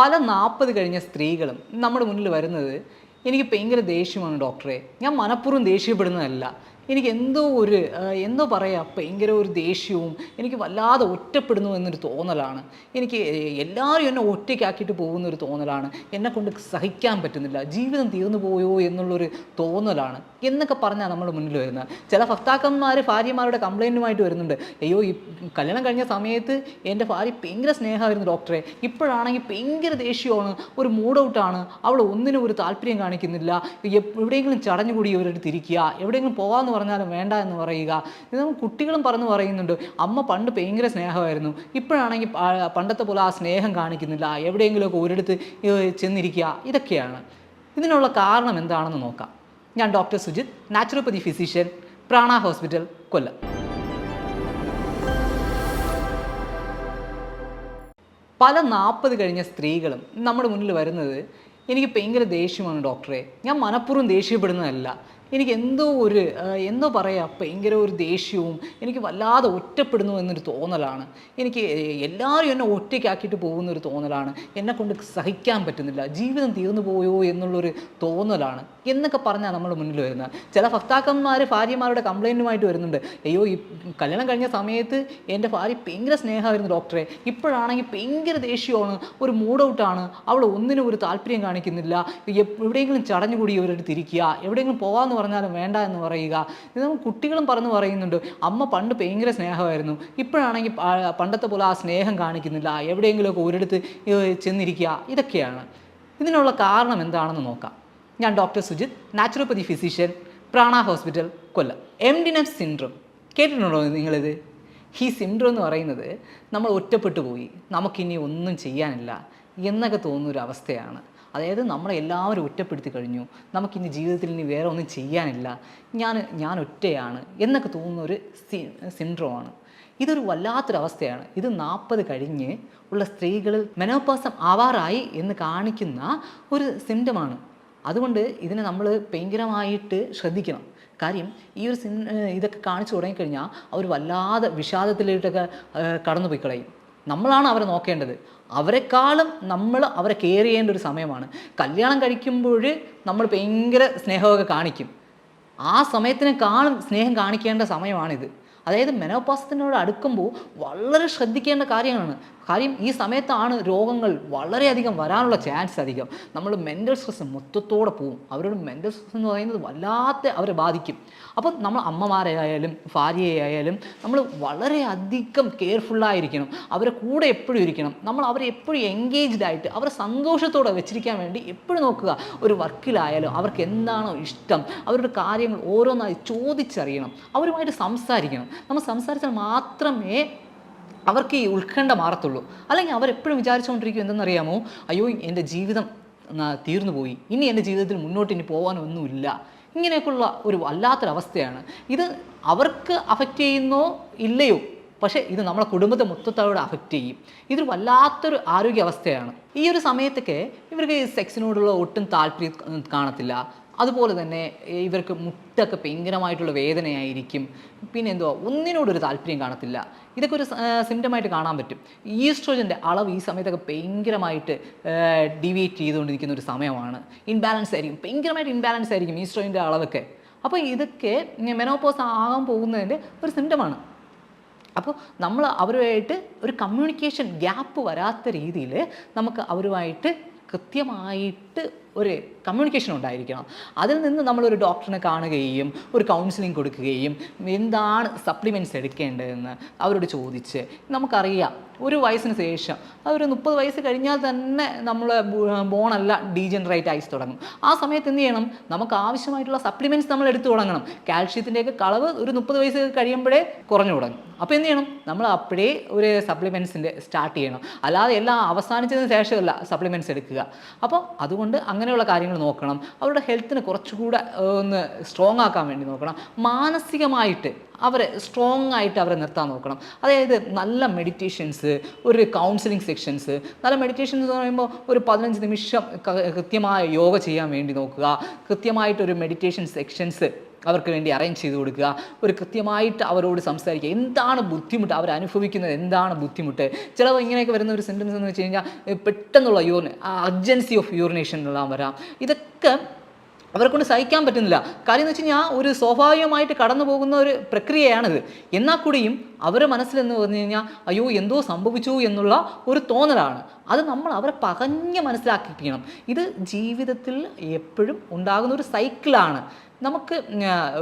പല നാൽപ്പത് കഴിഞ്ഞ സ്ത്രീകളും നമ്മുടെ മുന്നിൽ വരുന്നത് എനിക്ക് ഭയങ്കര ദേഷ്യമാണ് ഡോക്ടറെ. ഞാൻ മനഃപൂർവം ദേഷ്യപ്പെടുന്നതല്ല. എനിക്ക് എന്തോ ഒരു എന്തോ പറയാ ഭയങ്കര ഒരു ദേഷ്യവും എനിക്ക് വല്ലാതെ ഒറ്റപ്പെടുന്നു എന്നൊരു തോന്നലാണ്. എനിക്ക് എല്ലാവരും എന്നെ ഒറ്റയ്ക്കാക്കിയിട്ട് പോകുന്ന ഒരു തോന്നലാണ്. എന്നെ കൊണ്ട് സഹിക്കാൻ പറ്റുന്നില്ല. ജീവിതം തീർന്നു പോയോ എന്നുള്ളൊരു തോന്നലാണ്. എന്നൊക്കെ പറഞ്ഞാൽ നമ്മുടെ മുന്നിൽ വരുന്നത്. ചില ഭർത്താക്കന്മാർ ഭാര്യമാരുടെ കംപ്ലൈന്റുമായിട്ട് വരുന്നുണ്ട്. അയ്യോ ഈ കല്യാണം കഴിഞ്ഞ സമയത്ത് എന്റെ ഭാര്യ ഭയങ്കര സ്നേഹമായിരുന്നു ഡോക്ടറെ. ഇപ്പോഴാണെങ്കിൽ ഭയങ്കര ദേഷ്യമാണ്. ഒരു മൂഡ് ഔട്ടാണ് അവൾ ഒന്നിനും ഒരു താല്പര്യം കാണിക്കുന്നില്ല. എവിടെയെങ്കിലും ചടഞ്ഞുകൂടി ഇവരോട് തിരിക്കുക എവിടെയെങ്കിലും പോകാമെന്ന് പറഞ്ഞാലും വേണ്ട എന്ന് പറയുക. ഇത് കുട്ടികളും പറഞ്ഞു പറയുന്നുണ്ട് അമ്മ പണ്ട് ഭയങ്കര സ്നേഹമായിരുന്നു. ഇപ്പോഴാണെങ്കിൽ പണ്ടത്തെ പോലെ ആ സ്നേഹം കാണിക്കുന്നില്ല. എവിടെയെങ്കിലുമൊക്കെ ഒരിടത്ത് ചെന്നിരിക്കുക. ഇതൊക്കെയാണ്. ഇതിനുള്ള കാരണം എന്താണെന്ന് നോക്കാം. ഞാൻ doctor Sujith naturopathy physician Prana hospital Kollam. പല നാൽപ്പത് കഴിഞ്ഞ സ്ത്രീകളും നമ്മുടെ മുന്നിൽ വരുന്നത് എനിക്ക് ഭയങ്കര ദേഷ്യമാണ് ഡോക്ടറെ. ഞാൻ മനഃപൂർവം ദേഷ്യപ്പെടുന്നതല്ല. എനിക്ക് എന്തോ ഒരു എന്തോ പറയാ ഭയങ്കര ഒരു ദേഷ്യവും എനിക്ക് വല്ലാതെ ഒറ്റപ്പെടുന്നു എന്നൊരു തോന്നലാണ്. എനിക്ക് എല്ലാവരും എന്നെ ഒറ്റയ്ക്കാക്കിയിട്ട് പോകുന്നൊരു തോന്നലാണ്. എന്നെ കൊണ്ട് സഹിക്കാൻ പറ്റുന്നില്ല. ജീവിതം തീർന്നു പോയോ എന്നുള്ളൊരു തോന്നലാണ്. എന്നൊക്കെ പറഞ്ഞാൽ നമ്മുടെ മുന്നിൽ വരുന്നത് ചില ഭർത്താക്കന്മാർ ഭാര്യമാരുടെ കംപ്ലൈന്റുമായിട്ട് വരുന്നുണ്ട്. അയ്യോ ഈ കല്യാണം കഴിഞ്ഞ സമയത്ത് എന്റെ ഭാര്യ ഭയങ്കര സ്നേഹമായിരുന്നു ഡോക്ടറെ. ഇപ്പോഴാണെങ്കിൽ ഭയങ്കര ദേഷ്യമാണ്. ഒരു മൂഡ് ഔട്ടാണ്. അവൾ ഒന്നിനും ഒരു താല്പര്യം കാണിക്കുന്നില്ല. എവിടെയെങ്കിലും ചടഞ്ഞുകൂടി ഇവരുടെ തിരിക്കുക എവിടെയെങ്കിലും പോകാമെന്ന് പറഞ്ഞാലും വേണ്ട എന്ന് പറയുക. ഇത് നമുക്ക് കുട്ടികളും പറഞ്ഞു പറയുന്നുണ്ട്. അമ്മ പണ്ട് ഭയങ്കര സ്നേഹമായിരുന്നു. ഇപ്പോഴാണെങ്കിൽ പണ്ടത്തെ പോലെ ആ സ്നേഹം കാണിക്കുന്നില്ല. എവിടെയെങ്കിലുമൊക്കെ ഒരിടത്ത് ചെന്നിരിക്കുക. ഇതൊക്കെയാണ്. ഇതിനുള്ള കാരണം എന്താണെന്ന് നോക്കാം. ഞാൻ doctor Sujith naturopathy physician Prana hospital Kollam. M ഡിനഫ് സിൻഡ്രോം കേട്ടിട്ടുണ്ടോ നിങ്ങളിത്? ഈ സിൻഡ്രോം എന്ന് പറയുന്നത് നമ്മൾ ഒറ്റപ്പെട്ടു പോയി. നമുക്കിനി ഒന്നും ചെയ്യാനില്ല. എന്നൊക്കെ തോന്നുന്ന ഒരു അവസ്ഥയാണ് അതായത് നമ്മളെ എല്ലാവരും ഒറ്റപ്പെടുത്തി കഴിഞ്ഞു. നമുക്കിനി ജീവിതത്തിൽ ഇനി വേറെ ഒന്നും ചെയ്യാനില്ല. ഞാൻ ഞാൻ ഒറ്റയാണ് എന്നൊക്കെ തോന്നുന്ന ഒരു സി സിൻഡ്രോമാണ് ഇതൊരു വല്ലാത്തൊരവസ്ഥയാണ്. ഇത് നാൽപ്പത് കഴിഞ്ഞ് ഉള്ള സ്ത്രീകളിൽ മെനോപാസം ആവാറായി എന്ന് കാണിക്കുന്ന ഒരു സിംറ്റമാണ് അതുകൊണ്ട് ഇതിനെ നമ്മൾ ഭയങ്കരമായിട്ട് ശ്രദ്ധിക്കണം. കാര്യം ഈ ഒരു സിൻ ഇതൊക്കെ കാണിച്ചു തുടങ്ങിക്കഴിഞ്ഞാൽ അവർ വല്ലാതെ വിഷാദത്തിലേക്കൊക്കെ കടന്നു കടന്നുപോയി കളയും നമ്മളാണ് അവരെ നോക്കേണ്ടത്. അവരെക്കാളും നമ്മൾ അവരെ കെയർ ചെയ്യേണ്ട ഒരു സമയമാണ്. കല്യാണം കഴിക്കുമ്പോൾ നമ്മൾ ഭയങ്കര സ്നേഹമൊക്കെ കാണിക്കും. ആ സമയത്തിനേക്കാളും സ്നേഹം കാണിക്കേണ്ട സമയമാണിത്. അതായത് മെനോപാസത്തിനോട് അടുക്കുമ്പോൾ വളരെ ശ്രദ്ധിക്കേണ്ട കാര്യങ്ങളാണ്. കാര്യം ഈ സമയത്താണ് രോഗങ്ങൾ വളരെയധികം വരാനുള്ള ചാൻസ് അധികം. നമ്മൾ മെന്റൽ സ്ട്രെസ് മൊത്തത്തോടെ പോവും. അവരുടെ മെന്റൽ സ്ട്രെസ് എന്ന് പറയുന്നത് വല്ലാത്ത അവരെ ബാധിക്കും. അപ്പം നമ്മൾ അമ്മമാരായാലും ഭാര്യയായാലും നമ്മൾ വളരെയധികം കെയർഫുള്ളായിരിക്കണം അവരെ കൂടെ എപ്പോഴും ഇരിക്കണം. നമ്മൾ അവരെ എപ്പോഴും എൻഗേജ്ഡ് ആയിട്ട് അവരെ സന്തോഷത്തോടെ വെച്ചിരിക്കാൻ വേണ്ടി എപ്പോഴും നോക്കുക. ഒരു വർക്കിലായാലും അവർക്ക് എന്താണോ ഇഷ്ടം. അവരുടെ കാര്യങ്ങൾ ഓരോന്നായി ചോദിച്ചറിയണം. അവരുമായിട്ട് സംസാരിക്കണം. നമ്മൾ സംസാരിച്ചാൽ മാത്രമേ അവർക്ക് ഈ ഉത്കണ്ഠ മാറത്തുള്ളൂ. അല്ലെങ്കിൽ അവരെപ്പോഴും വിചാരിച്ചുകൊണ്ടിരിക്കും എന്തെന്നറിയാമോ? അയ്യോ എന്റെ ജീവിതം തീർന്നു പോയി. ഇനി എന്റെ ജീവിതത്തിൽ മുന്നോട്ട് ഇനി പോകാനൊന്നുമില്ല ഇങ്ങനെയൊക്കെയുള്ള ഒരു വല്ലാത്തൊരവസ്ഥയാണ്. ഇത് അവർക്ക് അഫക്റ്റ് ചെയ്യുന്നോ? ഇല്ലയോ? പക്ഷേ ഇത് നമ്മളെ കുടുംബത്തെ മൊത്തത്തോടെ അഫക്റ്റ് ചെയ്യും. ഇതൊരു വല്ലാത്തൊരു ആരോഗ്യാവസ്ഥയാണ്. ഈ ഒരു സമയത്തൊക്കെ ഇവർക്ക് സെക്സിനോടുള്ള ഒട്ടും താല്പര്യം കാണത്തില്ല. അതുപോലെ തന്നെ ഇവർക്ക് മുട്ടൊക്കെ ഭയങ്കരമായിട്ടുള്ള വേദനയായിരിക്കും. പിന്നെ എന്തുവാ? ഒന്നിനോടൊരു താല്പര്യം കാണത്തില്ല. ഇതൊക്കെ ഒരു സിംറ്റമായിട്ട് കാണാൻ പറ്റും. ഈസ്ട്രോജന്റെ അളവ് ഈ സമയത്തൊക്കെ ഭയങ്കരമായിട്ട് ഡിവീറ്റ് ചെയ്തുകൊണ്ടിരിക്കുന്ന ഒരു സമയമാണ്. ഇൻബാലൻസ് ആയിരിക്കും. ഭയങ്കരമായിട്ട് ഇൻബാലൻസ് ആയിരിക്കും ഈസ്ട്രോജന്റെ അളവൊക്കെ. അപ്പോൾ ഇതൊക്കെ മെനോപോസ് ആകാൻ പോകുന്നതിന്റെ ഒരു സിംറ്റമാണ് അപ്പോൾ നമ്മൾ അവരുമായിട്ട് ഒരു കമ്മ്യൂണിക്കേഷൻ ഗ്യാപ്പ് വരാത്ത രീതിയിൽ നമുക്ക് അവരുമായിട്ട് കൃത്യമായിട്ട് ഒരു കമ്മ്യൂണിക്കേഷൻ ഉണ്ടായിരിക്കണം. അതിൽ നിന്ന് നമ്മളൊരു ഡോക്ടറിനെ കാണുകയും ഒരു കൗൺസിലിംഗ് കൊടുക്കുകയും എന്താണ് സപ്ലിമെന്റ്സ് എടുക്കേണ്ടതെന്ന് അവരോട് ചോദിച്ച് നമുക്കറിയാം. ഒരു വയസ്സിന് ശേഷം ഒരു മുപ്പത് വയസ്സ് കഴിഞ്ഞാൽ തന്നെ നമ്മൾ ബോണല്ല ഡീജനറേറ്റ് ആയി തുടങ്ങും. ആ സമയത്ത് എന്ത് ചെയ്യണം? നമുക്ക് ആവശ്യമായിട്ടുള്ള സപ്ലിമെന്റ്സ് നമ്മൾ എടുത്തു തുടങ്ങണം. കാൽഷ്യത്തിന്റെയൊക്കെ കളവ് ഒരു മുപ്പത് വയസ്സ് കഴിയുമ്പോഴേ കുറഞ്ഞു തുടങ്ങും. അപ്പോൾ എന്ത് ചെയ്യണം? നമ്മൾ അപ്പോഴേ ഒരു സപ്ലിമെന്റ്സിന്റെ സ്റ്റാർട്ട് ചെയ്യണം. അല്ലാതെ എല്ലാം അവസാനിച്ചതിന് ശേഷമല്ല സപ്ലിമെന്റ്സ് എടുക്കുക. അപ്പോൾ അതുകൊണ്ട് അങ്ങനെയുള്ള കാര്യങ്ങൾ നോക്കണം. അവരുടെ ഹെൽത്തിനെ കുറച്ചുകൂടെ ഒന്ന് സ്ട്രോങ് ആക്കാൻ വേണ്ടി നോക്കണം. മാനസികമായിട്ട് അവരെ സ്ട്രോങ് ആയിട്ട് അവരെ നിർത്താൻ നോക്കണം. അതായത് നല്ല മെഡിറ്റേഷൻസ് ഒരു കൗൺസിലിംഗ് സെക്ഷൻസ് നല്ല മെഡിറ്റേഷൻസ് എന്ന് പറയുമ്പോൾ ഒരു പതിനഞ്ച് നിമിഷം കൃത്യമായ യോഗ ചെയ്യാൻ വേണ്ടി നോക്കുക. കൃത്യമായിട്ടൊരു മെഡിറ്റേഷൻ സെക്ഷൻസ് അവർക്ക് വേണ്ടി അറേഞ്ച് ചെയ്ത് കൊടുക്കുക ഒരു കൃത്യമായിട്ട് അവരോട് സംസാരിക്കുക. എന്താണ് ബുദ്ധിമുട്ട്? അവർ അനുഭവിക്കുന്നത് എന്താണ് ബുദ്ധിമുട്ട്? ചിലപ്പോൾ ഇങ്ങനെയൊക്കെ വരുന്ന ഒരു സെന്റൻസ് എന്ന് വെച്ച് കഴിഞ്ഞാൽ പെട്ടെന്നുള്ള യൂറിൻ അർജൻസി ഓഫ് യൂറിനേഷൻ എല്ലാം വരാം. ഇതൊക്കെ അവരെ കൊണ്ട് സഹിക്കാൻ പറ്റുന്നില്ല. കാര്യം എന്ന് വെച്ച് കഴിഞ്ഞാൽ ഒരു സ്വാഭാവികമായിട്ട് കടന്നു പോകുന്ന ഒരു പ്രക്രിയയാണിത്. എന്നാൽ കൂടിയും അവരെ മനസ്സിലെന്ന് പറഞ്ഞു കഴിഞ്ഞാൽ അയ്യോ എന്തോ സംഭവിച്ചു എന്നുള്ള ഒരു തോന്നലാണ്. അത് നമ്മൾ അവരെ പകഞ്ഞ് മനസ്സിലാക്കിക്കണം ഇത് ജീവിതത്തിൽ എപ്പോഴും ഉണ്ടാകുന്ന ഒരു സൈക്കിളാണ് നമുക്ക്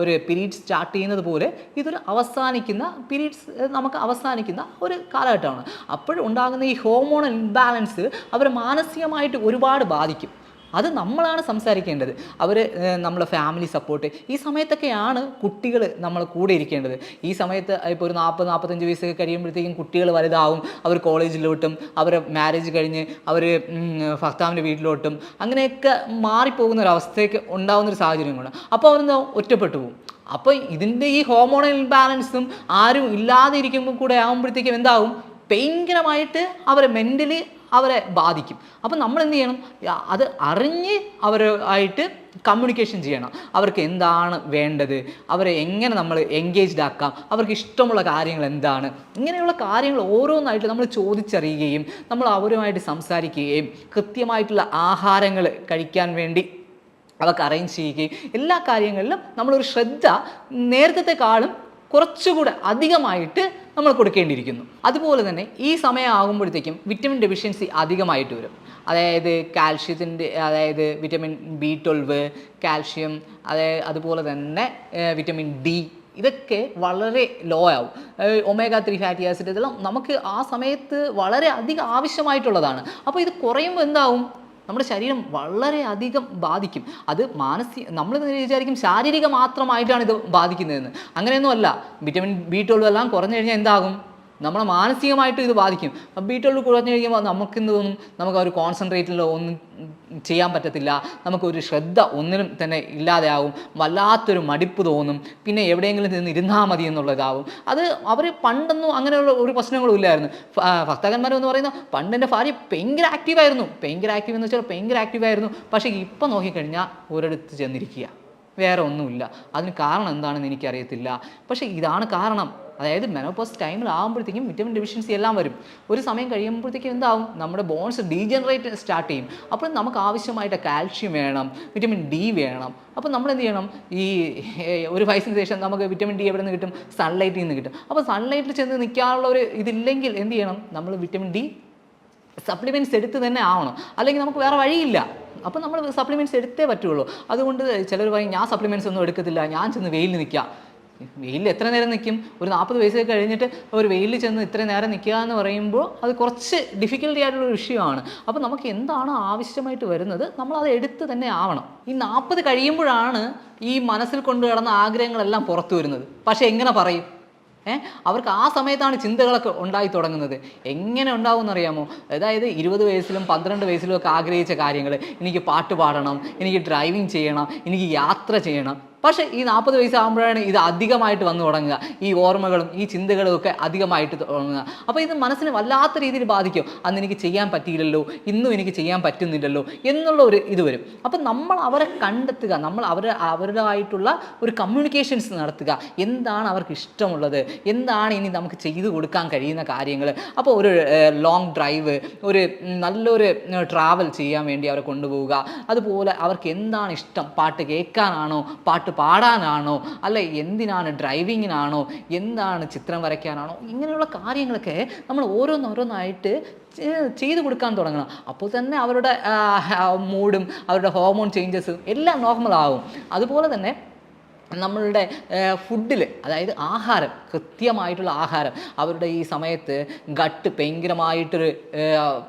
ഒരു പീരീഡ് സ്റ്റാർട്ട് ചെയ്യുന്നത് പോലെ ഇതൊരു അവസാനിക്കുന്ന പീരീഡ്സ് നമുക്ക് അവസാനിക്കുന്ന ഒരു കാലഘട്ടമാണ്. അപ്പോഴുണ്ടാകുന്ന ഈ ഹോർമോണൽ ഇംബാലൻസ് അവരെ മാനസികമായിട്ട് ഒരുപാട് ബാധിക്കും. അത് നമ്മളാണ് സംസാരിക്കേണ്ടത്. അവർ നമ്മളെ ഫാമിലി സപ്പോർട്ട് ഈ സമയത്തൊക്കെയാണ് കുട്ടികൾ നമ്മൾ കൂടെ ഇരിക്കേണ്ടത്. ഈ സമയത്ത് ഇപ്പോൾ ഒരു നാൽപ്പത് നാൽപ്പത്തഞ്ച് വയസ്സൊക്കെ കഴിയുമ്പോഴത്തേക്കും കുട്ടികൾ വലുതാവും. അവർ കോളേജിലോട്ടും അവരെ മാരേജ് കഴിഞ്ഞ് അവർ ഭർത്താവിന്റെ വീട്ടിലോട്ടും അങ്ങനെയൊക്കെ മാറിപ്പോകുന്ന ഒരു അവസ്ഥയ്ക്ക് ഉണ്ടാകുന്ന ഒരു സാഹചര്യങ്ങളുണ്ട് അപ്പോൾ അവരൊന്ന് ഒറ്റപ്പെട്ടു പോകും. അപ്പോൾ ഇതിന്റെ ഈ ഹോമോണൽ ഇംബാലൻസും ആരും ഇല്ലാതെ ഇരിക്കുമ്പോൾ കൂടെ ആകുമ്പോഴത്തേക്കും എന്താവും? ഭയങ്കരമായിട്ട് അവരെ മെന്റലി അവരെ ബാധിക്കും. അപ്പം നമ്മൾ എന്ത് ചെയ്യണം? അത് അറിഞ്ഞ് അവരുമായിട്ട് കമ്മ്യൂണിക്കേഷൻ ചെയ്യണം. അവർക്ക് എന്താണ് വേണ്ടത്? അവരെ എങ്ങനെ നമ്മൾ എൻഗേജ്ഡ് ആക്കാം? അവർക്ക് ഇഷ്ടമുള്ള കാര്യങ്ങൾ എന്താണ്? ഇങ്ങനെയുള്ള കാര്യങ്ങൾ ഓരോന്നായിട്ട് നമ്മൾ ചോദിച്ചറിയുകയും നമ്മൾ അവരുമായിട്ട് സംസാരിക്കുകയും കൃത്യമായിട്ടുള്ള ആഹാരങ്ങൾ കഴിക്കാൻ വേണ്ടി അവർക്ക് അറേഞ്ച് ചെയ്യുകയും എല്ലാ കാര്യങ്ങളിലും നമ്മളൊരു ശ്രദ്ധ നേരത്തെക്കാളും കുറച്ചുകൂടെ അധികമായിട്ട് നമ്മൾ കൊടുക്കേണ്ടിയിരിക്കുന്നു. അതുപോലെ തന്നെ ഈ സമയമാകുമ്പോഴത്തേക്കും വിറ്റമിൻ ഡെഫിഷ്യൻസി അധികമായിട്ട് വരും. അതായത് കാൽഷ്യത്തിന്റെ അതായത് വിറ്റമിൻ ബി ട്വൽവ് കാൽഷ്യം അതായത് അതുപോലെ തന്നെ വിറ്റമിൻ ഡി ഇതൊക്കെ വളരെ ലോ ആവും. ഒമേഗ ത്രീ ഫാറ്റി ആസിഡ് ഇതെല്ലാം നമുക്ക് ആ സമയത്ത് വളരെ അധികം ആവശ്യമായിട്ടുള്ളതാണ്. അപ്പോൾ ഇത് കുറയുമ്പോൾ എന്താവും? നമ്മുടെ ശരീരം വളരെയധികം ബാധിക്കും. അത് മാനസിക നമ്മൾ വിചാരിക്കും ശാരീരിക മാത്രമായിട്ടാണ് ഇത് ബാധിക്കുന്നതെന്ന്. അങ്ങനെയൊന്നുമല്ല. വിറ്റമിൻ ബി ട്വൽവ് എല്ലാം കുറഞ്ഞു കഴിഞ്ഞാൽ എന്താകും? നമ്മളെ മാനസികമായിട്ട് ഇത് ബാധിക്കും. ബി ട്വൽവ് കുറഞ്ഞു കഴിയുമ്പോൾ നമുക്കെന്ത് തോന്നും നമുക്ക് ഒരു കോൺസെൻട്രേറ്റിലോ ഒന്നും ചെയ്യാൻ പറ്റത്തില്ല. നമുക്കൊരു ശ്രദ്ധ ഒന്നിനും തന്നെ ഇല്ലാതെയാവും. വല്ലാത്തൊരു മടിപ്പ് തോന്നും. പിന്നെ എവിടെയെങ്കിലും നിന്ന് ഇരുന്നാൽ മതി എന്നുള്ളതാവും. അത് അവർ പണ്ടൊന്നും അങ്ങനെയുള്ള ഒരു പ്രശ്നങ്ങളും ഇല്ലായിരുന്നു. ഫ- എന്ന് പറയുന്ന പണ്ട് എന്റെ ഭാര്യ ഭയങ്കര ആക്റ്റീവായിരുന്നു ഭയങ്കര ആക്റ്റീവ് എന്ന് വെച്ചാൽ ഭയങ്കര ആക്റ്റീവായിരുന്നു പക്ഷേ ഇപ്പം നോക്കിക്കഴിഞ്ഞാൽ ഒരിടത്ത് ചെന്നിരിക്കുക. വേറെ ഒന്നുമില്ല. അതിന് കാരണം എന്താണെന്ന് എനിക്കറിയത്തില്ല. പക്ഷേ ഇതാണ് കാരണം. അതായത് മെനോപോസ് ടൈമിൽ ആകുമ്പോഴത്തേക്കും വിറ്റമിൻ ഡെഫിഷ്യൻസി എല്ലാം വരും. ഒരു സമയം കഴിയുമ്പോഴത്തേക്കും എന്താവും? നമ്മുടെ ബോൺസ് ഡീജനറേറ്റ് സ്റ്റാർട്ട് ചെയ്യും. അപ്പോൾ നമുക്ക് ആവശ്യമായിട്ട് കാൽഷ്യം വേണം വിറ്റമിൻ ഡി വേണം. അപ്പോൾ നമ്മൾ എന്ത് ചെയ്യണം? ഈ ഒരു വയസ്സിന് ശേഷം നമുക്ക് വിറ്റമിൻ ഡി എവിടെ നിന്ന് കിട്ടും സൺലൈറ്റിൽ നിന്ന് കിട്ടും. അപ്പോൾ സൺലൈറ്റിൽ ചെന്ന് നിൽക്കാനുള്ള ഒരു ഇതില്ലെങ്കിൽ എന്ത് ചെയ്യണം? നമ്മൾ വിറ്റമിൻ ഡി സപ്ലിമെന്റ്സ് എടുത്ത് തന്നെ ആവണം. അല്ലെങ്കിൽ നമുക്ക് വേറെ വഴിയില്ല. അപ്പോൾ നമ്മൾ സപ്ലിമെന്റ്സ് എടുത്തേ പറ്റുള്ളൂ. അതുകൊണ്ട് ചിലർ പറയും ഞാൻ സപ്ലിമെന്റ്സ് ഒന്നും എടുക്കത്തില്ല. ഞാൻ ചെന്ന് വെയിലിൽ നിൽക്കാം വെയിലിൽ എത്ര നേരം നിൽക്കും ഒരു നാൽപ്പത് വയസ്സൊക്കെ കഴിഞ്ഞിട്ട് ഒരു വെയിലിൽ ചെന്ന് ഇത്ര നേരം നിൽക്കുക എന്ന് പറയുമ്പോൾ അത് കുറച്ച് ഡിഫിക്കൽട്ടി ആയിട്ടുള്ള ഒരു വിഷയമാണ്. അപ്പോൾ നമുക്ക് എന്താണ് ആവശ്യമായിട്ട് വരുന്നത്? നമ്മൾ അത് എടുത്ത് തന്നെ ആവണം. ഈ നാൽപ്പത് കഴിയുമ്പോഴാണ് ഈ മനസ്സിൽ കൊണ്ടു കിടന്ന ആഗ്രഹങ്ങളെല്ലാം പുറത്തു വരുന്നത്. പക്ഷേ എങ്ങനെ പറയും? ഏഹ് അവർക്ക് ആ സമയത്താണ് ചിന്തകളൊക്കെ ഉണ്ടായി തുടങ്ങുന്നത്. എങ്ങനെ ഉണ്ടാവും അറിയാമോ? അതായത് ഇരുപത് വയസ്സിലും പന്ത്രണ്ട് വയസ്സിലും ഒക്കെ ആഗ്രഹിച്ച കാര്യങ്ങൾ. എനിക്ക് പാട്ട് പാടണം എനിക്ക് ഡ്രൈവിംഗ് ചെയ്യണം എനിക്ക് യാത്ര ചെയ്യണം. പക്ഷേ ഈ നാൽപ്പത് വയസ്സാകുമ്പോഴാണ് ഇത് അധികമായിട്ട് വന്നു തുടങ്ങുക. ഈ ഓർമ്മകളും ഈ ചിന്തകളും ഒക്കെ അധികമായിട്ട് തുടങ്ങുക. അപ്പോൾ ഇത് മനസ്സിനെ വല്ലാത്ത രീതിയിൽ ബാധിക്കും. അന്ന് എനിക്ക് ചെയ്യാൻ പറ്റിയില്ലല്ലോ ഇന്നും എനിക്ക് ചെയ്യാൻ പറ്റുന്നില്ലല്ലോ എന്നുള്ള ഒരു ഇത് വരും. അപ്പം നമ്മൾ അവരെ കണ്ടെത്തുക നമ്മൾ അവരെ അവരുടേതായിട്ടുള്ള ഒരു കമ്മ്യൂണിക്കേഷൻസ് നടത്തുക. എന്താണ് അവർക്ക് ഇഷ്ടമുള്ളത്? എന്താണ് ഇനി നമുക്ക് ചെയ്തു കൊടുക്കാൻ കഴിയുന്ന കാര്യങ്ങൾ? അപ്പോൾ ഒരു ലോങ് ഡ്രൈവ് ഒരു നല്ലൊരു ട്രാവൽ ചെയ്യാൻ വേണ്ടി അവരെ കൊണ്ടുപോവുക. അതുപോലെ അവർക്ക് എന്താണ് ഇഷ്ടം? പാട്ട് കേൾക്കാനാണോ? പാട്ട് പാടാനാണോ? അല്ല എന്തിനാണ് ഡ്രൈവിങ്ങിനാണോ? എന്താണ് ചിത്രം വരയ്ക്കാനാണോ? ഇങ്ങനെയുള്ള കാര്യങ്ങളൊക്കെ നമ്മൾ ഓരോന്നോരോന്നായിട്ട് ചെയ്തു കൊടുക്കാൻ തുടങ്ങണം. അപ്പോൾ തന്നെ അവരുടെ മൂഡും അവരുടെ ഹോർമോൺ ചേഞ്ചസും എല്ലാം നോർമൽ ആവും അതുപോലെ തന്നെ നമ്മളുടെ ഫുഡിൽ അതായത് ആഹാരം കൃത്യമായിട്ടുള്ള ആഹാരം അവരുടെ ഈ സമയത്ത് ഗട്ട് ഭയങ്കരമായിട്ടൊരു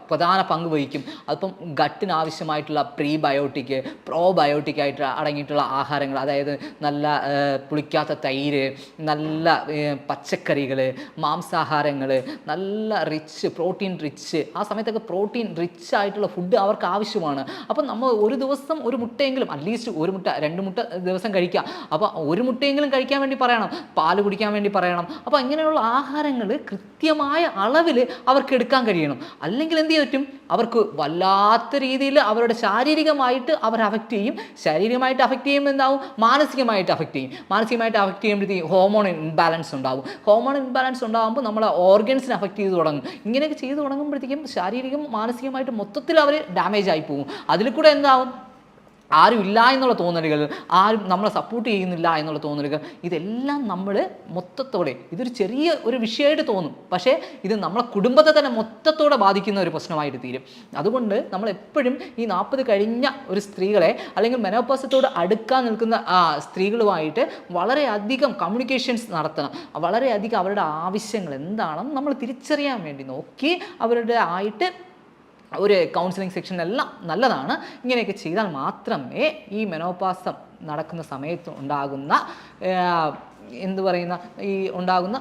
പ്രധാന പങ്ക് വഹിക്കും. അപ്പം ഗട്ടിന് ആവശ്യമായിട്ടുള്ള പ്രീബയോട്ടിക് പ്രോബയോട്ടിക് ആയിട്ട് അടങ്ങിയിട്ടുള്ള ആഹാരങ്ങൾ അതായത് നല്ല പുളിക്കാത്ത തൈര് നല്ല പച്ചക്കറികൾ മാംസാഹാരങ്ങൾ നല്ല റിച്ച് പ്രോട്ടീൻ റിച്ച് ആ സമയത്തൊക്കെ പ്രോട്ടീൻ റിച്ച് ആയിട്ടുള്ള ഫുഡ് അവർക്ക് ആവശ്യമാണ്. അപ്പം നമ്മൾ ഒരു ദിവസം ഒരു മുട്ടയെങ്കിലും അറ്റ്ലീസ്റ്റ് ഒരു മുട്ട രണ്ട് മുട്ട ദിവസം കഴിക്കുക അപ്പോൾ ഒരു മുട്ടയെങ്കിലും കഴിക്കാൻ വേണ്ടി പറയണം പാൽ കുടിക്കാൻ വേണ്ടി പറയണം. അപ്പോൾ ഇങ്ങനെയുള്ള ആഹാരങ്ങൾ കൃത്യമായ അളവിൽ അവർക്ക് എടുക്കാൻ കഴിയണം. അല്ലെങ്കിൽ എന്ത് പറ്റും? അവർക്ക് വല്ലാത്ത രീതിയിൽ അവരുടെ ശാരീരികമായിട്ട് അവർ അഫക്റ്റ് ചെയ്യും. ശാരീരികമായിട്ട് അഫക്റ്റ് ചെയ്യുമ്പോൾ എന്താവും? മാനസികമായിട്ട് അഫക്റ്റ് ചെയ്യും. മാനസികമായിട്ട് അഫക്റ്റ് ചെയ്യുമ്പോഴത്തേക്കും ഹോമോൺ ഇൻബാലൻസ് ഉണ്ടാവും. ഹോമോൺ ഇൻബാലൻസ് ഉണ്ടാകുമ്പോൾ നമ്മളെ ഓർഗൻസിനെ അഫക്റ്റ് ചെയ്ത് തുടങ്ങും. ഇങ്ങനെയൊക്കെ ചെയ്ത് തുടങ്ങുമ്പോഴത്തേക്കും ശാരീരികം മാനസികമായിട്ട് മൊത്തത്തിൽ അവർ ഡാമേജ് ആയി പോകും. അതിൽ കൂടെ എന്താവും? ആരും ഇല്ല എന്നുള്ള തോന്നലുകൾ ആരും നമ്മളെ സപ്പോർട്ട് ചെയ്യുന്നില്ല എന്നുള്ള തോന്നലുകൾ ഇതെല്ലാം നമ്മൾ മൊത്തത്തോടെ ഇതൊരു ചെറിയ ഒരു വിഷയമായിട്ട് തോന്നും. പക്ഷേ ഇത് നമ്മളെ കുടുംബത്തെ തന്നെ മൊത്തത്തോടെ ബാധിക്കുന്ന ഒരു പ്രശ്നമായിട്ട് തീരും. അതുകൊണ്ട് നമ്മൾ എപ്പോഴും ഈ നാൽപ്പത് കഴിഞ്ഞ ഒരു സ്ത്രീകളെ അല്ലെങ്കിൽ മെനോപാസത്തോട് അടുക്കാൻ നിൽക്കുന്ന സ്ത്രീകളുമായിട്ട് വളരെയധികം കമ്മ്യൂണിക്കേഷൻസ് നടത്തണം. വളരെയധികം അവരുടെ ആവശ്യങ്ങൾ എന്താണെന്ന് നമ്മൾ തിരിച്ചറിയാൻ വേണ്ടി നോക്കി അവരുടെ ആയിട്ട് ഒരു കൗൺസിലിംഗ് സെക്ഷനെല്ലാം നല്ലതാണ്. ഇങ്ങനെയൊക്കെ ചെയ്താൽ മാത്രമേ ഈ മെനോപാസം നടക്കുന്ന സമയത്ത് ഉണ്ടാകുന്ന എന്തു പറയുന്ന ഈ ഉണ്ടാകുന്ന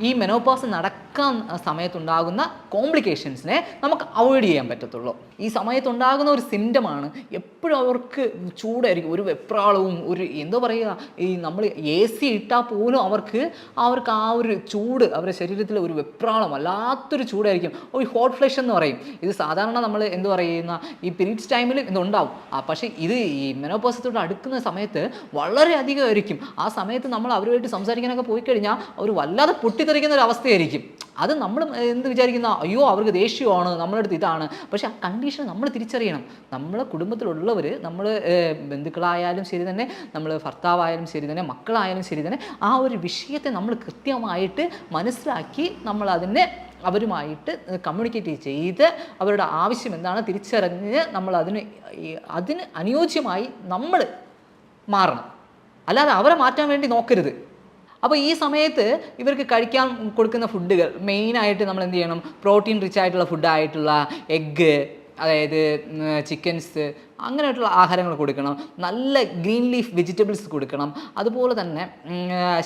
ഈ മെനോപോസ് നടക്കാൻ സമയത്തുണ്ടാകുന്ന കോംപ്ലിക്കേഷൻസിനെ നമുക്ക് അവോയ്ഡ് ചെയ്യാൻ പറ്റത്തുള്ളൂ. ഈ സമയത്തുണ്ടാകുന്ന ഒരു സിംറ്റമാണ് എപ്പോഴും അവർക്ക് ചൂടായിരിക്കും. ഒരു വെപ്രാളവും ഒരു എന്തോ പറയുക ഈ നമ്മൾ എ സി ഇട്ടാൽ പോലും അവർക്ക് അവർക്ക് ആ ഒരു ചൂട് അവരുടെ ശരീരത്തിൽ ഒരു വെപ്രാളം വല്ലാത്തൊരു ചൂടായിരിക്കും. ഒരു ഹോട്ട് ഫ്ലഷ് എന്ന് പറയും. ഇത് സാധാരണ നമ്മൾ എന്ത് പറയുന്ന ഈ പീരീഡ്സ് ടൈമിൽ ഇതുണ്ടാവും. ആ പക്ഷേ ഇത് ഈ മെനോപോസത്തോട് അടുക്കുന്ന സമയത്ത് വളരെയധികം ആയിരിക്കും. ആ സമയത്ത് നമ്മൾ അവരുമായിട്ട് സംസാരിക്കാനൊക്കെ പോയി കഴിഞ്ഞാൽ അവർ വല്ലാതെ പൊട്ടിത്തെറിക്കുന്ന ഒരു അവസ്ഥയായിരിക്കും അത് നമ്മൾ എന്ത് വിചാരിക്കുന്ന അയ്യോ അവർക്ക് ദേഷ്യമാണ് നമ്മുടെ അടുത്ത് ഇതാണ്. പക്ഷേ ആ കണ്ടീഷൻ നമ്മൾ തിരിച്ചറിയണം. നമ്മളെ കുടുംബത്തിലുള്ളവർ നമ്മൾ ബന്ധുക്കളായാലും ശരി തന്നെ നമ്മൾ ഭർത്താവായാലും ശരി തന്നെ മക്കളായാലും ശരി തന്നെ ആ ഒരു വിഷയത്തെ നമ്മൾ കൃത്യമായിട്ട് മനസ്സിലാക്കി നമ്മൾ അതിനെ അവരുമായിട്ട് കമ്മ്യൂണിക്കേറ്റ് ചെയ്ത് അവരുടെ ആവശ്യം എന്താണ് തിരിച്ചറിഞ്ഞ് നമ്മൾ അതിന് അതിന് അനുയോജ്യമായി നമ്മൾ മാറണം. അല്ലാതെ അവരെ മാറ്റാൻ വേണ്ടി നോക്കരുത്. അപ്പോൾ ഈ സമയത്ത് ഇവർക്ക് കഴിക്കാൻ കൊടുക്കുന്ന ഫുഡുകൾ മെയിനായിട്ട് നമ്മൾ എന്ത് ചെയ്യണം? പ്രോട്ടീൻ റിച്ച് ആയിട്ടുള്ള ഫുഡായിട്ടുള്ള എഗ്ഗ് അതായത് ചിക്കൻസ് അങ്ങനെയായിട്ടുള്ള ആഹാരങ്ങൾ കൊടുക്കണം. നല്ല ഗ്രീൻ ലീഫ് വെജിറ്റബിൾസ് കൊടുക്കണം. അതുപോലെ തന്നെ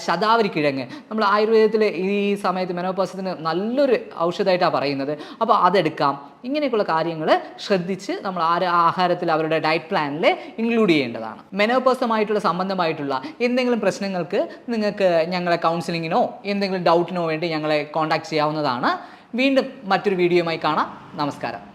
ശതാവരി കിഴങ്ങ്. നമ്മൾ ആയുർവേദത്തിൽ ഈ സമയത്ത് മെനോപാസത്തിന് നല്ലൊരു ഔഷധമായിട്ടാണ് പറയുന്നത്. അപ്പോൾ അതെടുക്കാം. ഇങ്ങനെയൊക്കെയുള്ള കാര്യങ്ങൾ ശ്രദ്ധിച്ച് നമ്മൾ ആ ആഹാരത്തിൽ അവരുടെ ഡയറ്റ് പ്ലാനിൽ ഇൻക്ലൂഡ് ചെയ്യേണ്ടതാണ്. മെനോപോസമായിട്ടുള്ള സംബന്ധമായിട്ടുള്ള എന്തെങ്കിലും പ്രശ്നങ്ങൾക്ക് നിങ്ങൾക്ക് ഞങ്ങളെ കൗൺസിലിങ്ങിനോ എന്തെങ്കിലും ഡൗട്ടിനോ വേണ്ടി ഞങ്ങളെ കോൺടാക്ട് ചെയ്യാവുന്നതാണ്. വീണ്ടും മറ്റൊരു വീഡിയോയുമായി കാണാം. നമസ്കാരം.